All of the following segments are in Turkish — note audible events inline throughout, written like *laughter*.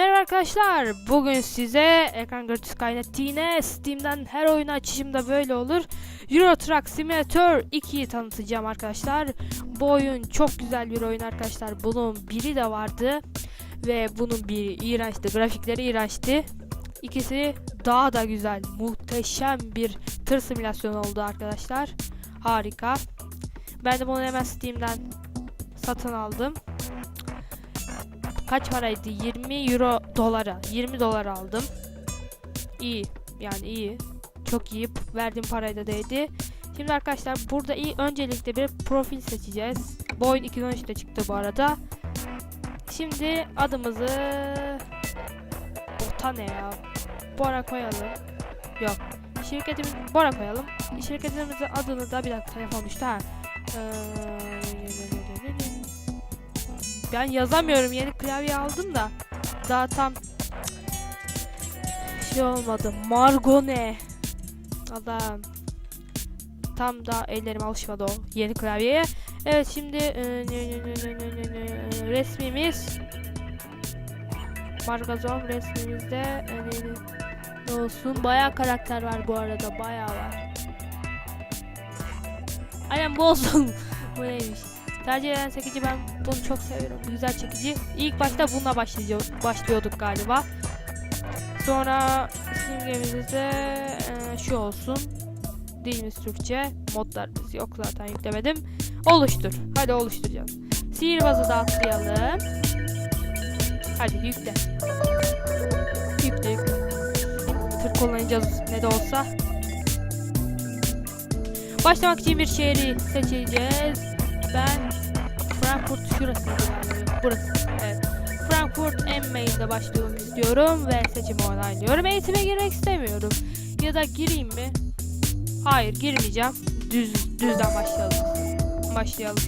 Merhaba arkadaşlar. Bugün size ekran görüntüsü kaynattı yine Steam'den her oyun açışımda böyle olur. Euro Truck Simulator 2'yi tanıtacağım arkadaşlar. Bu oyun çok güzel bir oyun arkadaşlar. Bunun biri de vardı ve bunun biri iğrençti. Grafikleri iğrençti. İkisi daha da güzel, muhteşem bir tır simülasyonu oldu arkadaşlar. Harika. Ben de bunu hemen Steam'den satın aldım kaç paraydı? 20 euro dolara. 20 dolar aldım. İyi. Yani iyi. Çok iyi. Verdiğim parayı da değdi. Şimdi arkadaşlar burada iyi öncelikle bir profil seçeceğiz. Bu oyun 2013'te çıktı bu arada. Şimdi adımızı Bota ne ya? Bora koyalım. Yok. Şirketimiz Bora koyalım. Şirketimizin adını da bir dakika telefon düştü ha. Ee, ben yazamıyorum. Yeni klavye aldım da. Daha tam şey olmadı. Margone. Adam. Tam da ellerim alışmadı o yeni klavyeye. Evet şimdi e, resmimiz Margazon resmimizde e, ne, olsun. Bayağı karakter var bu arada. Bayağı var. Aynen bu olsun. *laughs* bu neymiş? Tercih eden çekici ben bunu çok seviyorum. Güzel çekici. İlk başta bununla başlayacağız, başlıyorduk galiba. Sonra simgemizde e, şu olsun. Dilimiz Türkçe. Modlarımız yok zaten yüklemedim. Oluştur. Hadi oluşturacağız. Sihirbazı da atlayalım. Hadi yükle. Yükle yükle. Tır kullanacağız ne de olsa. Başlamak için bir şehri seçeceğiz. Ben Frankfurt şurası. Burası. Evet. Frankfurt en main'de başlıyorum istiyorum ve seçimi onaylıyorum. Eğitime girmek istemiyorum. Ya da gireyim mi? Hayır girmeyeceğim. Düz düzden başlayalım. Başlayalım.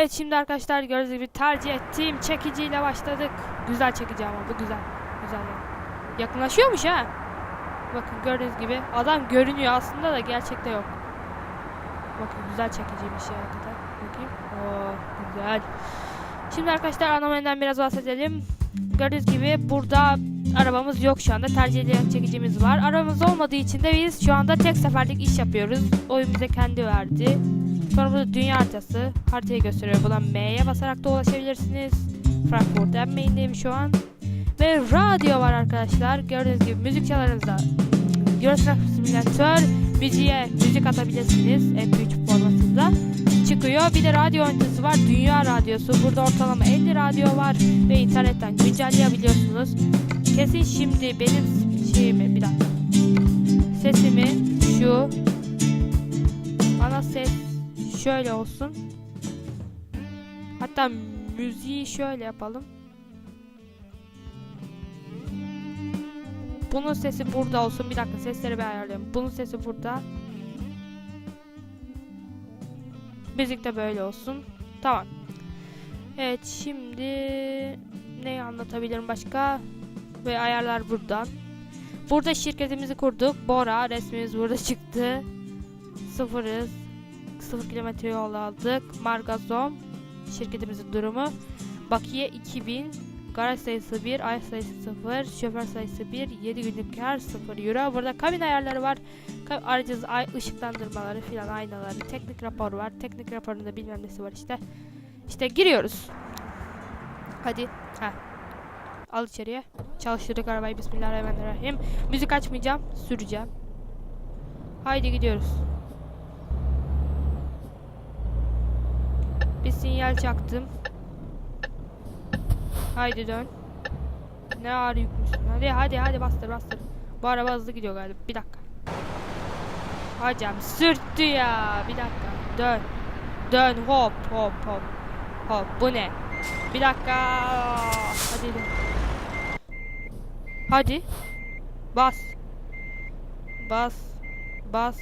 Evet şimdi arkadaşlar gördüğünüz gibi tercih ettiğim çekiciyle başladık. Güzel çekici ama bu güzel. Güzel yani. Yakınlaşıyormuş ha. Bakın gördüğünüz gibi adam görünüyor aslında da gerçekte yok. Bakın güzel çekiciymiş ya hakikaten. Bakayım. Oo güzel. Şimdi arkadaşlar ana menüden biraz bahsedelim. Gördüğünüz gibi burada arabamız yok şu anda. Tercih edilen çekicimiz var. Arabamız olmadığı için de biz şu anda tek seferlik iş yapıyoruz. Oyun bize kendi verdi. Sonra burada dünya haritası. Haritayı gösteriyor. Buna M'ye basarak da ulaşabilirsiniz. Frankfurt main'deyim şu an. Ve radyo var arkadaşlar. Gördüğünüz gibi müzik çalarınızda. Eurotrack Simulator müziğe müzik atabilirsiniz. MP3 formatında çıkıyor. Bir de radyo oyuncusu var. Dünya radyosu. Burada ortalama 50 radyo var. Ve internetten güncelleyebiliyorsunuz. Kesin şimdi benim şeyimi bir dakika. Sesimi şu şöyle olsun. Hatta müziği şöyle yapalım. Bunun sesi burada olsun. Bir dakika sesleri bir ayarlayalım. Bunun sesi burada. Müzik de böyle olsun. Tamam. Evet şimdi neyi anlatabilirim başka? Ve ayarlar buradan. Burada şirketimizi kurduk. Bora resmimiz burada çıktı. Sıfırız. Sıfır kilometre yol aldık. Margazom şirketimizin durumu. Bakiye 2000. Garaj sayısı 1, ay sayısı 0, şoför sayısı 1, 7 günlük kar 0 euro. Burada kabin ayarları var. Aracınız ay ışıklandırmaları filan aynaları. Teknik rapor var. Teknik raporunda bilmem nesi var işte. İşte giriyoruz. Hadi. Ha. Al içeriye. Çalıştırdık arabayı. Bismillahirrahmanirrahim. Müzik açmayacağım. Süreceğim. Haydi gidiyoruz. Bir sinyal çaktım. Haydi dön. Ne ağır yükmüşsün. Hadi hadi hadi bastır bastır. Bu araba hızlı gidiyor galiba. Bir dakika. Hocam sürttü ya. Bir dakika. Dön. Dön hop hop hop. Hop bu ne? Bir dakika. Hadi dön. Hadi. Bas. Bas. Bas.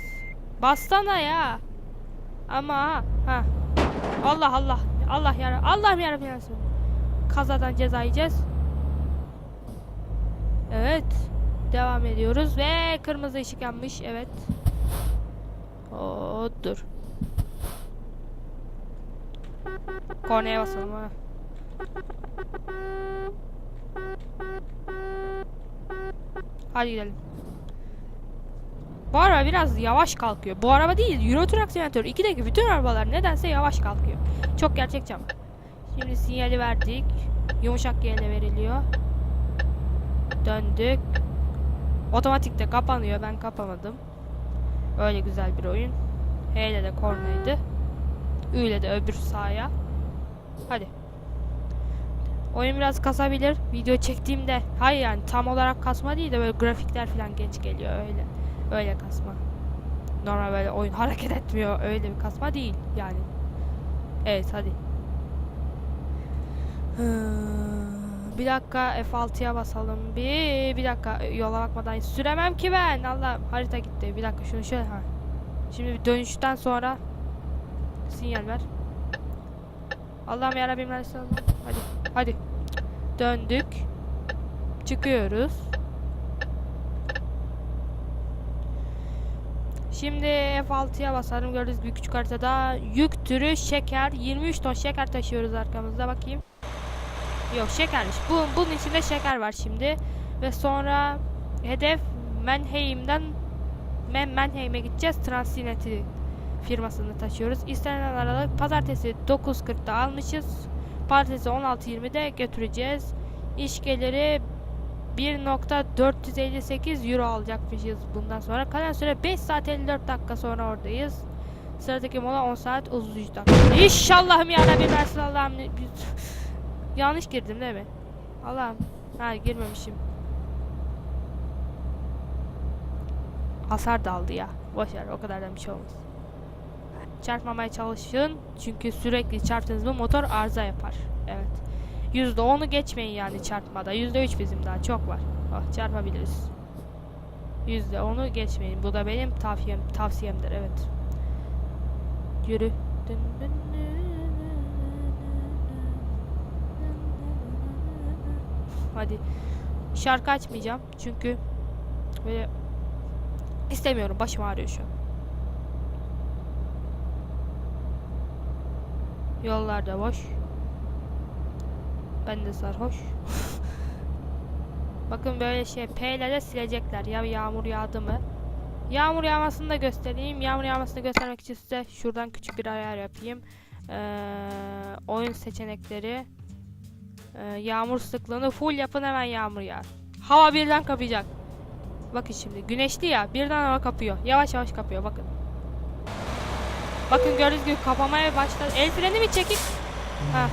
Bassana ya. Ama ha. Allah Allah. Allah yara Allah'ım yarabbim yarasın. Kazadan ceza yiyeceğiz. Evet. Devam ediyoruz ve kırmızı ışık yanmış. Evet. Oo, dur. Kornaya basalım ha. Hadi gidelim. Bu araba biraz yavaş kalkıyor. Bu araba değil, Euro Truck Simulator 2'deki bütün arabalar nedense yavaş kalkıyor. Çok gerçekçi ama. Şimdi sinyali verdik. Yumuşak yerine veriliyor. Döndük. Otomatikte kapanıyor. Ben kapamadım. Öyle güzel bir oyun. H ile de kornaydı. Ü ile de öbür sağa. Hadi. Oyun biraz kasabilir. Video çektiğimde hayır yani tam olarak kasma değil de böyle grafikler falan geç geliyor öyle. Öyle kasma. Normal böyle oyun *laughs* hareket etmiyor öyle bir kasma değil yani. Evet hadi. Bir dakika F6'ya basalım. Bir bir dakika yola bakmadan süremem ki ben. Allah harita gitti. Bir dakika şunu şöyle ha. Şimdi bir dönüşten sonra sinyal ver. Allah'ım yarabbim. Hadi hadi. Döndük. Çıkıyoruz. Şimdi F6'ya basarım. Gördüğünüz gibi küçük haritada yük türü şeker. 23 ton şeker taşıyoruz arkamızda. Bakayım. Yok şekermiş. Bu, bunun içinde şeker var şimdi. Ve sonra hedef Mannheim'den Men Mannheim'e gideceğiz. Transnet'i firmasını taşıyoruz. İstenen aralık pazartesi 9.40'da almışız. Pazartesi 16.20'de götüreceğiz. İş geliri 1.458 euro alacakmışız bundan sonra. Kalan süre 5 saat 54 dakika sonra oradayız. Sıradaki mola 10 saat 33 dakika. İnşallahım ya Rabbi versin Allah'ım. Yanlış girdim değil mi? Allah'ım. Ha girmemişim. Hasar daldı ya. Boşver o kadardan bir şey olmaz. Çarpmamaya çalışın. Çünkü sürekli çarptığınız bu motor arıza yapar. Evet. %10'u geçmeyin yani çarpmada. %3 bizim daha çok var. Oh, çarpabiliriz. %10'u geçmeyin. Bu da benim tavsiyem, tavsiyemdir. Evet. Yürü. Hadi. Şarkı açmayacağım. Çünkü böyle istemiyorum. Başım ağrıyor şu an. Yollarda boş. Ben de sarhoş. *laughs* Bakın böyle şey P ile de silecekler. Ya yağmur yağdı mı? Yağmur yağmasını da göstereyim. Yağmur yağmasını göstermek için size şuradan küçük bir ayar yapayım. Ee, oyun seçenekleri. Ee, yağmur sıklığını full yapın hemen yağmur yağar. Hava birden kapayacak. Bakın şimdi güneşli ya birden hava kapıyor. Yavaş yavaş kapıyor bakın. Bakın gördüğünüz gibi kapamaya başladı. El freni mi çekik? Ha.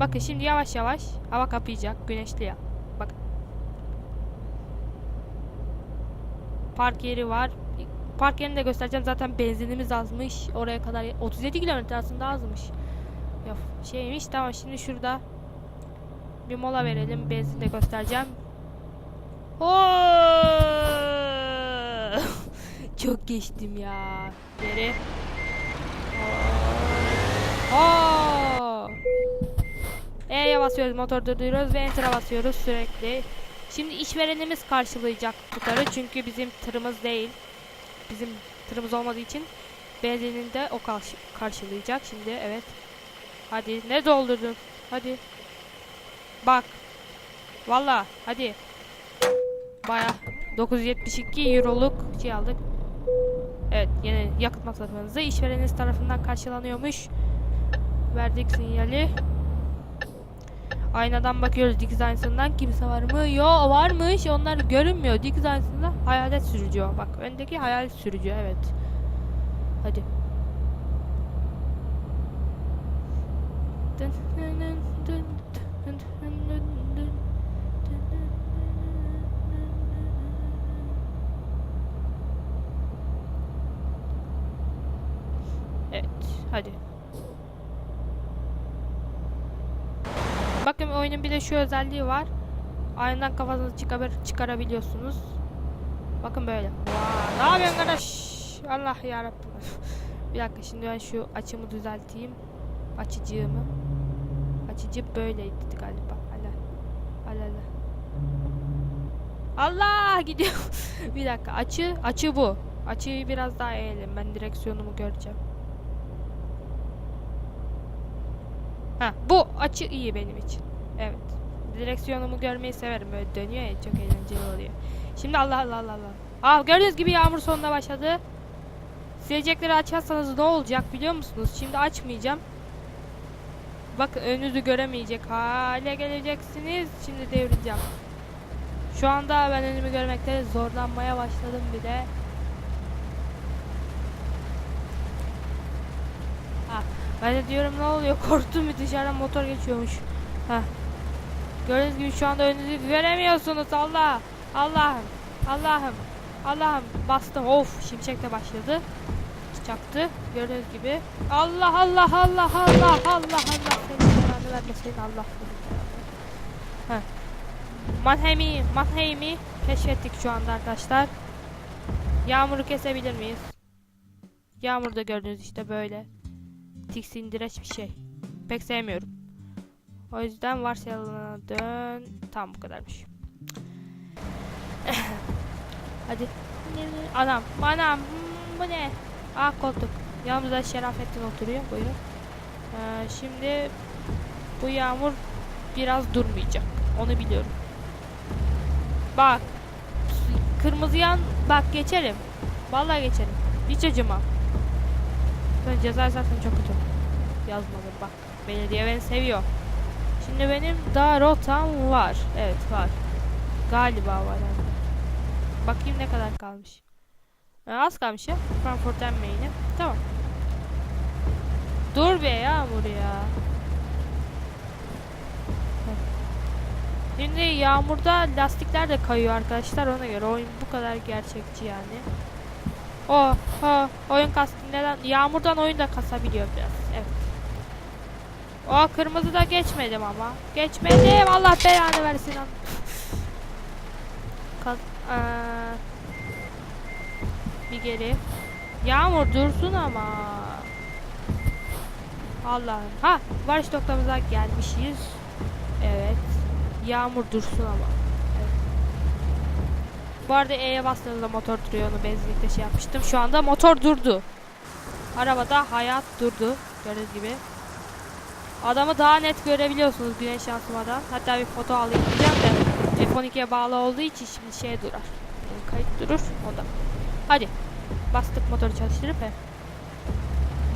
Bakın şimdi yavaş yavaş hava kapayacak. Güneşli ya. Bakın. Park yeri var. Park yerini de göstereceğim. Zaten benzinimiz azmış. Oraya kadar 37 kilometre aslında azmış. Ya şeymiş tamam şimdi şurada bir mola verelim. Benzin de göstereceğim. *laughs* Çok geçtim ya. Geri. Oo! E'ye basıyoruz, motor durduruyoruz ve Enter'a basıyoruz sürekli. Şimdi işverenimiz karşılayacak tutarı çünkü bizim tırımız değil. Bizim tırımız olmadığı için benzinini de o karşı karşılayacak. Şimdi evet. Hadi ne doldurdun? Hadi. Bak. Valla hadi. Baya 972 euroluk şey aldık. Evet yine yakıt masrafınızı işvereniniz tarafından karşılanıyormuş. Verdik sinyali. Aynadan bakıyoruz dikiz aynasından kimse var mı? Yo varmış onlar görünmüyor. Dikiz aynasında hayalet sürücü. Bak öndeki hayalet sürücü evet. Hadi. Dın dın oyunun bir de şu özelliği var. Aynadan kafanızı çıkar çıkarabiliyorsunuz. Bakın böyle. Ne yapıyorsun kardeş? Allah yarabbim. *laughs* bir dakika şimdi ben şu açımı düzelteyim. Açıcığımı. Açıcı böyleydi galiba. Hala hala. Allah gidiyor. *laughs* bir dakika. Açı, açı bu. Açıyı biraz daha eğelim. Ben direksiyonumu göreceğim. Ha, bu açı iyi benim için. Evet. Direksiyonumu görmeyi severim. Böyle dönüyor ya çok eğlenceli oluyor. Şimdi Allah Allah Allah Allah. Aa gördüğünüz gibi yağmur sonuna başladı. Silecekleri açarsanız ne olacak biliyor musunuz? Şimdi açmayacağım. Bakın önünüzü göremeyecek hale geleceksiniz. Şimdi devireceğim. Şu anda ben önümü görmekte zorlanmaya başladım bir de. Ha, ben de diyorum ne oluyor? *laughs* Korktum bir dışarıdan motor geçiyormuş. Ha. Gördüğünüz gibi şu anda önünüzü göremiyorsunuz. Allah! Allah'ım! Allah'ım! Allah'ım! Bastım. Of! Şimşek de başladı. Çaktı. Gördüğünüz gibi. Allah Allah Allah Allah Allah Allah senin belanı vermesin Allah senin. Mannheim'i, Mannheim'i keşfettik şu anda arkadaşlar. Yağmuru kesebilir miyiz? Yağmur da gördüğünüz işte böyle. Tiksindireç bir şey. Pek sevmiyorum. O yüzden varsayalına dön. Tam bu kadarmış. *laughs* Hadi. Anam, anam. Bu ne? Aa koltuk. Yanımızda Şerafettin oturuyor. Buyurun. Ee, şimdi bu yağmur biraz durmayacak. Onu biliyorum. Bak. Kırmızı yan bak geçerim. Vallahi geçerim. Hiç acımam. Ceza yazarsan çok kötü. Yazmadım bak. Belediye beni seviyor. Şimdi benim daha rotam var. Evet var. Galiba var. Yani. Bakayım ne kadar kalmış. Az kalmış ya. Frankfurt'tan Main'e. Tamam. Dur be Yağmur ya. Şimdi yağmurda lastikler de kayıyor arkadaşlar ona göre oyun bu kadar gerçekçi yani. O, o oyun kastı neden? Yağmurdan oyun da kasabiliyor biraz. Evet. O kırmızı da geçmedim ama. Geçmedim. Allah belanı versin. Kas, Eee, bir geri. Yağmur dursun ama. Allah'ım. Ha, varış noktamıza gelmişiz. Evet. Yağmur dursun ama. Evet. Bu arada E'ye bastığınızda motor duruyor. Onu benzinlikte şey yapmıştım. Şu anda motor durdu. Arabada hayat durdu. Gördüğünüz gibi. Adamı daha net görebiliyorsunuz güneş yansımadan. Hatta bir foto alayım diyeceğim de F12'ye bağlı olduğu için şimdi şey durar. Yani kayıt durur. O da. Hadi. Bastık motoru çalıştırıp he.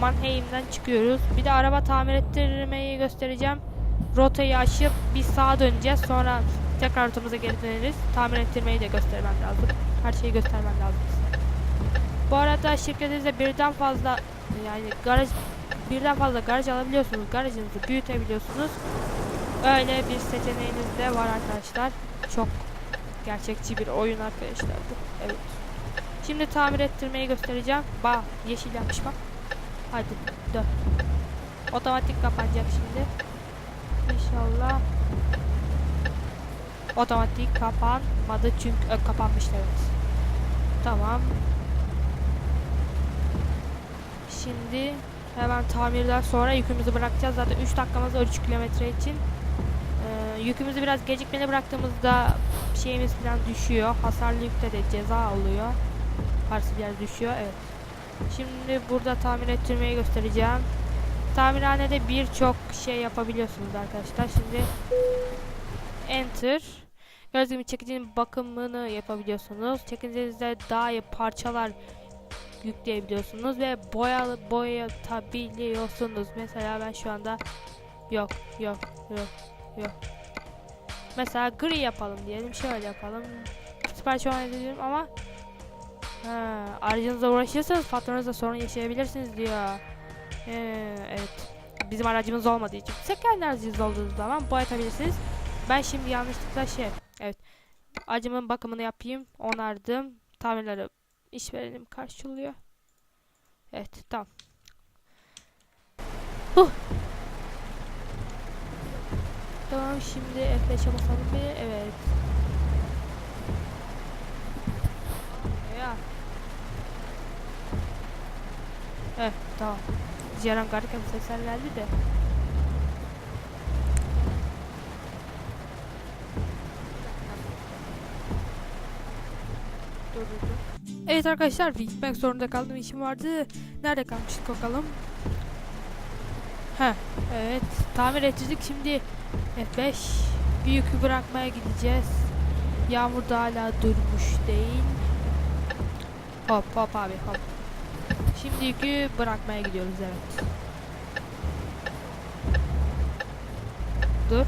Mannheim'den çıkıyoruz. Bir de araba tamir ettirmeyi göstereceğim. Rotayı aşıp bir sağa döneceğiz. Sonra tekrar rotamıza geri döneriz. Tamir ettirmeyi de göstermem lazım. Her şeyi göstermem lazım size. Bu arada şirketinizde birden fazla yani garaj birden fazla garaj alabiliyorsunuz. Garajınızı büyütebiliyorsunuz. Öyle bir seçeneğiniz de var arkadaşlar. Çok gerçekçi bir oyun arkadaşlar bu. Evet. Şimdi tamir ettirmeyi göstereceğim. Bak yeşil yapmış bak. Hadi dön. Otomatik kapanacak şimdi. İnşallah. Otomatik kapanmadı çünkü ö, kapanmıştı evet. Tamam. Şimdi hemen tamirden sonra yükümüzü bırakacağız. Zaten 3 dakikamız var 3 kilometre için. Ee, yükümüzü biraz gecikmeli bıraktığımızda şeyimiz falan düşüyor. Hasarlı yükte de ceza alıyor. Parsiyer düşüyor. Evet. Şimdi burada tamir ettirmeyi göstereceğim. Tamirhanede birçok şey yapabiliyorsunuz arkadaşlar. Şimdi enter. Gördüğünüz gibi çekicinin bakımını yapabiliyorsunuz. Çekicinizde daha iyi parçalar yükleyebiliyorsunuz ve boyalı boyatabiliyorsunuz. Mesela ben şu anda yok yok yok yok. Mesela gri yapalım diyelim. Şöyle yapalım. Sipariş olan ediyorum ama Ha, aracınızla uğraşırsanız patronunuzla sorun yaşayabilirsiniz diyor. Ee, evet. Bizim aracımız olmadığı için. Siz kendi aracınız olduğunuz zaman boyatabilirsiniz. Ben şimdi yanlışlıkla şey. Evet. Aracımın bakımını yapayım. Onardım. Tamirleri işverenim karşılıyor. Evet tamam. Huh. Tamam şimdi F5'e basalım bir. Evet. Ya. Evet tamam. Dışarıdan garip sesler geldi de. Dur dur dur. Evet arkadaşlar gitmek zorunda kaldığım işim vardı. Nerede kalmıştık bakalım. Ha evet tamir ettirdik şimdi F5 bir yükü bırakmaya gideceğiz. Yağmur da hala durmuş değil. Hop hop abi hop. Şimdi yükü bırakmaya gidiyoruz evet. Dur.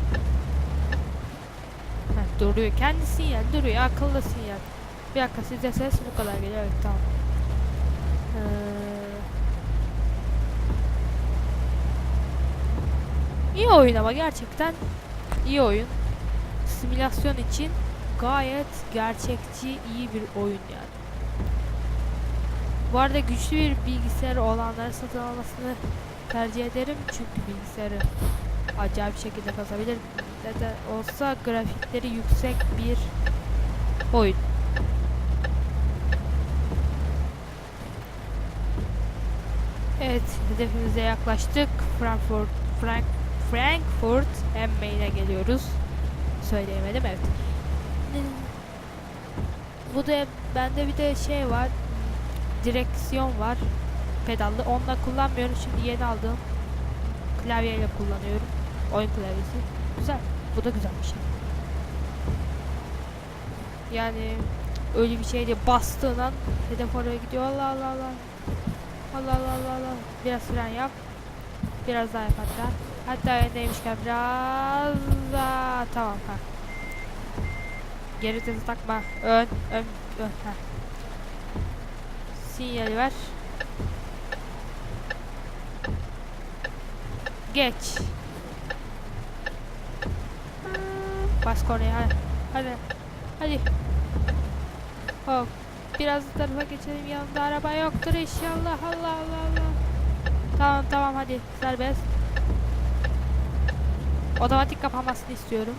Heh, duruyor. Kendi sinyal duruyor. Akıllı sinyal. Bir dakika size ses bu kadar geliyor. Evet tamam. Ee, iyi oyun ama gerçekten iyi oyun. Simülasyon için gayet gerçekçi iyi bir oyun yani. Bu arada güçlü bir bilgisayar olanları satın almasını tercih ederim çünkü bilgisayarı acayip şekilde kasabilir. Ne de olsa grafikleri yüksek bir oyun. Evet, hedefimize yaklaştık. Frankfurt, Frank, Frankfurt am Main'e geliyoruz. Söyleyemedim evet. Bu da bende bir de şey var. Direksiyon var. Pedallı. Onunla kullanmıyorum. Şimdi yeni aldım. Klavyeyle kullanıyorum. Oyun klavyesi. Güzel. Bu da güzel bir şey. Yani öyle bir şeydi bastığın an hedef oraya gidiyor. Allah Allah Allah. Allah Allah Allah. Biraz fren yap. Biraz daha yap hatta. Hatta öndeymişken biraz daha tamam ha. Geri vitesi takma. Ön, ön, ön. Ha. Sinyali ver. Geç. Bas kornaya hadi. Hadi. Hadi. Hop. Biraz tarafa geçelim. Yanında araba yoktur inşallah. Allah Allah Allah. Tamam tamam hadi. Serbest. Otomatik kapanmasını istiyorum.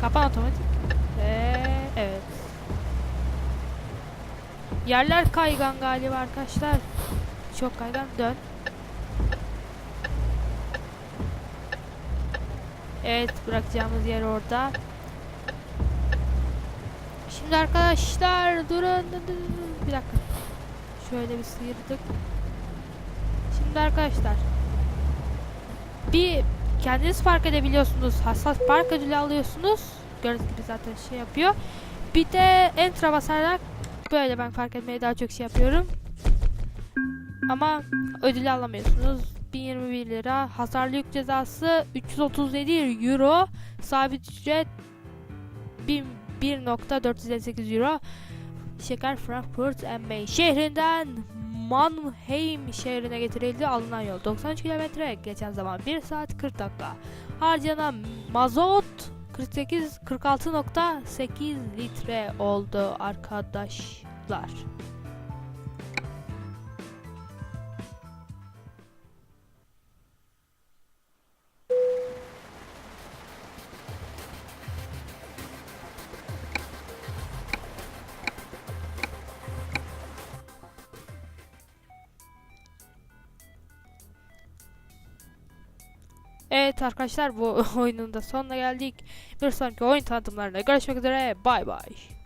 Kapan otomatik. Ee, evet. Yerler kaygan galiba arkadaşlar. Çok kaygan. Dön. Evet bırakacağımız yer orada. Şimdi arkadaşlar durun, durun, durun. bir dakika. Şöyle bir sıyırdık. Şimdi arkadaşlar bir kendiniz fark edebiliyorsunuz. Hassas park ödülü alıyorsunuz. Gördüğünüz gibi zaten şey yapıyor. Bir de enter'a basarak böyle ben fark etmeyi daha çok şey yapıyorum. Ama ödülü alamıyorsunuz. 1021 lira. Hasarlı yük cezası 337 euro. Sabit ücret 1000 1.458 euro. Şeker Frankfurt am Main şehrinden Mannheim şehrine getirildi. Alınan yol 93 kilometre. Geçen zaman 1 saat 40 dakika. Harcanan mazot 48 46.8 litre oldu arkadaşlar. Evet arkadaşlar bu *laughs* oyunun da sonuna geldik. Bir sonraki oyun tanıtımlarında görüşmek üzere. Bay bay.